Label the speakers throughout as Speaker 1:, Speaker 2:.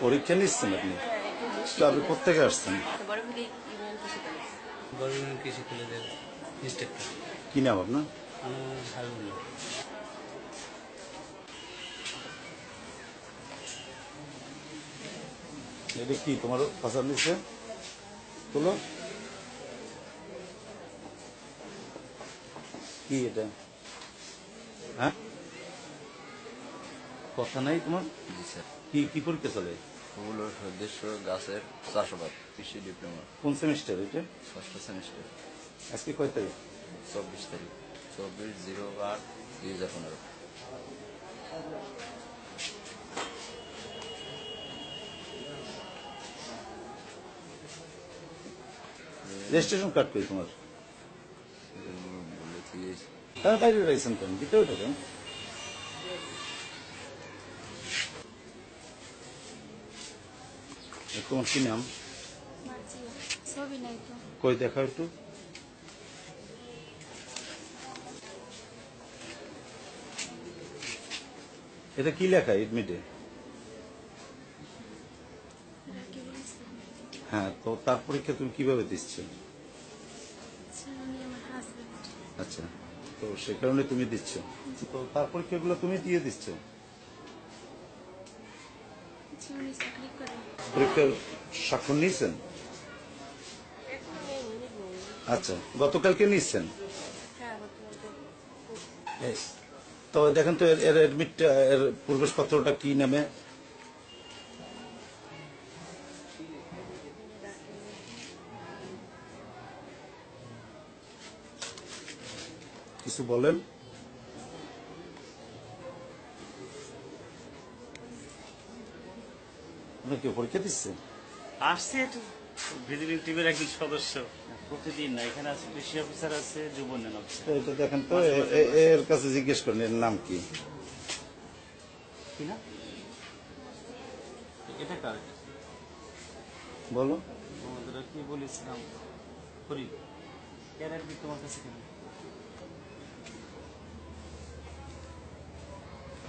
Speaker 1: পরীক্ষা নিচ্ছেন আপনি তো আপনি কোথেকে আসছেন
Speaker 2: বড় ভাগে ইউনিয়ন কৃষি কলেজ
Speaker 3: গভর্নমেন্ট কৃষি কলেজের ইনস্ট্রাক্টর
Speaker 1: কি নাম আপনার
Speaker 3: আমার হারুন
Speaker 1: এটা কি তোমার পাশার নিচ্ছে তোলো কি এটা হ্যাঁ কথা নাই তোমার?
Speaker 4: জি স্যার।
Speaker 1: কি কি পরীক্ষা চলে?
Speaker 4: ওগুলোর উদ্দেশ্য গাছের চাষাবাদ কৃষি ডিপ্লোমা।
Speaker 1: কোন সেমিস্টার এটা?
Speaker 4: ষষ্ঠ সেমিস্টার।
Speaker 1: আজকে কয় তারিখ?
Speaker 4: চব্বিশ তারিখ। চব্বিশ জিরো আট দুই হাজার পনেরো।
Speaker 1: রেজিস্ট্রেশন কার্ড করি তোমার? তারা বাইরে রয়েছেন কেন? ভিতরে ঢোকেন তোমার কি নাম? কই দেখা একটু। এটা কি লেখা এডমিটে? হ্যাঁ তো তার পরীক্ষা তুমি কীভাবে দিচ্ছ?
Speaker 5: আচ্ছা
Speaker 1: তো সে কারণে তুমি দিচ্ছ। তো তার পরীক্ষাগুলো তুমি দিয়ে দিচ্ছ?
Speaker 5: উনি চাকরি করে
Speaker 1: পরীক্ষার স্বাক্ষর নিয়েছেন? আচ্ছা গতকালকে নিচ্ছেন
Speaker 2: হ্যাঁ
Speaker 1: তো দেখেন তো এর এর অ্যাডমিটটা এর প্রবেশপত্রটা কি নামে? কিছু বলেন? আপনি কি পরীক্ষা দিচ্ছেন
Speaker 6: আসছে একটু। ভিজিটিং টিমের একজন সদস্য। প্রতিদিন না এখানে আছে কৃষি অফিসার আছে যুব উন্নয়ন অফিসার।
Speaker 1: তো এটা দেখেন তো এর কাছে জিজ্ঞেস করেন এর নাম কি?
Speaker 6: কি না এটা কার?
Speaker 1: বলো
Speaker 6: আমাদের কি বলেছিলাম? করি তোমার কাছে কেন?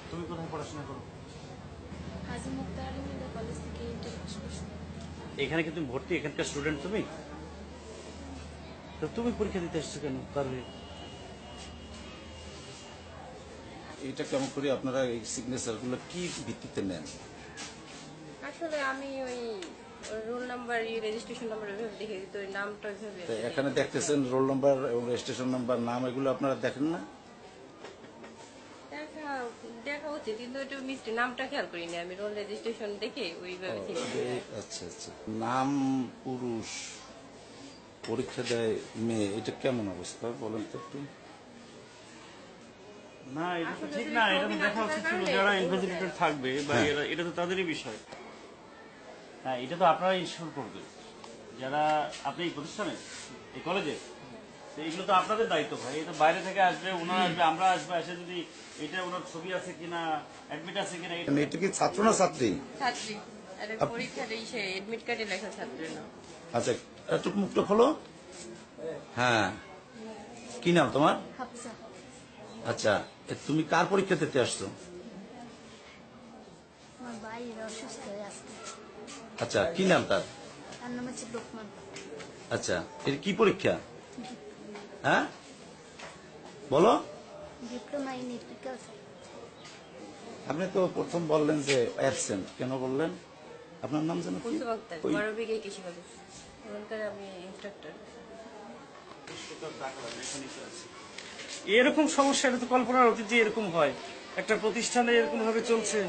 Speaker 6: তুমি কোথায় পড়াশোনা করো?
Speaker 5: হাজি মুক্তার আলমীদের কলেজ থেকে ইন্টার পাস করছি
Speaker 6: এখানে কি তুমি ভর্তি এখানকার স্টুডেন্ট তুমি? তো তুমি পরীক্ষা দিতে আসছো কেন তাহলে?
Speaker 1: এটা কেমন করে আপনারা এই সিগনেচারগুলো কি ভিত্তিতে নেন?
Speaker 2: আসলে আমি ওই রোল নাম্বার রেজিস্ট্রেশন নাম্বার দেখে ওই নামটা ওইভাবে
Speaker 1: এখানে দেখতেছেন রোল নাম্বার এবং রেজিস্ট্রেশন নাম্বার নাম এগুলো আপনারা দেখেন না?
Speaker 2: দেখা উচিত কিন্তু ওইটা মিষ্টি নামটা খেয়াল করিনি আমি রোল রেজিস্ট্রেশন দেখে ওইভাবে
Speaker 1: আচ্ছা আচ্ছা। নাম পুরুষ পরীক্ষা দেয় মেয়ে এটা কেমন অবস্থা বলেন তো একটু।
Speaker 6: না এটা তো ঠিক না এটা তো দেখা উচিত ছিল যারা ইনভেস্টিগেটর থাকবে বা এরা এটা তো তাদেরই বিষয়। হ্যাঁ এটা তো আপনারা ইনশোর করবে যারা আপনি এই প্রতিষ্ঠানে এই কলেজে এইগুলো তো আপনাদের দায়িত্ব ভাই। এটা বাইরে থেকে আসবে ওনারা আসবে আমরা আসবে এসে যদি এটা ওনার ছবি আছে কিনা অ্যাডমিট আছে কিনা এটা
Speaker 1: কি ছাত্র না ছাত্রী?
Speaker 2: ছাত্রী। এই সে এডমিট কার্ডে লেখা ছাত্রী না।
Speaker 1: আচ্ছা একটু মুখটা খোলো। হ্যাঁ। কি নাম তোমার? আচ্ছা তুমি কার পরীক্ষা দিতে আসছো?
Speaker 5: হয়ে
Speaker 1: আচ্ছা কি নাম তার?
Speaker 5: তার নাম হচ্ছে লোকমান।
Speaker 1: আচ্ছা এর কি পরীক্ষা? হ্যাঁ? বলো। আপনি তো প্রথম বললেন যে অ্যাবসেন্ট কেন বললেন? আপনার নাম যেন
Speaker 6: এরকম সমস্যা এটা তো কল্পনার অতীত যে এরকম হয়। একটা প্রতিষ্ঠানে এরকম ভাবে চলছে।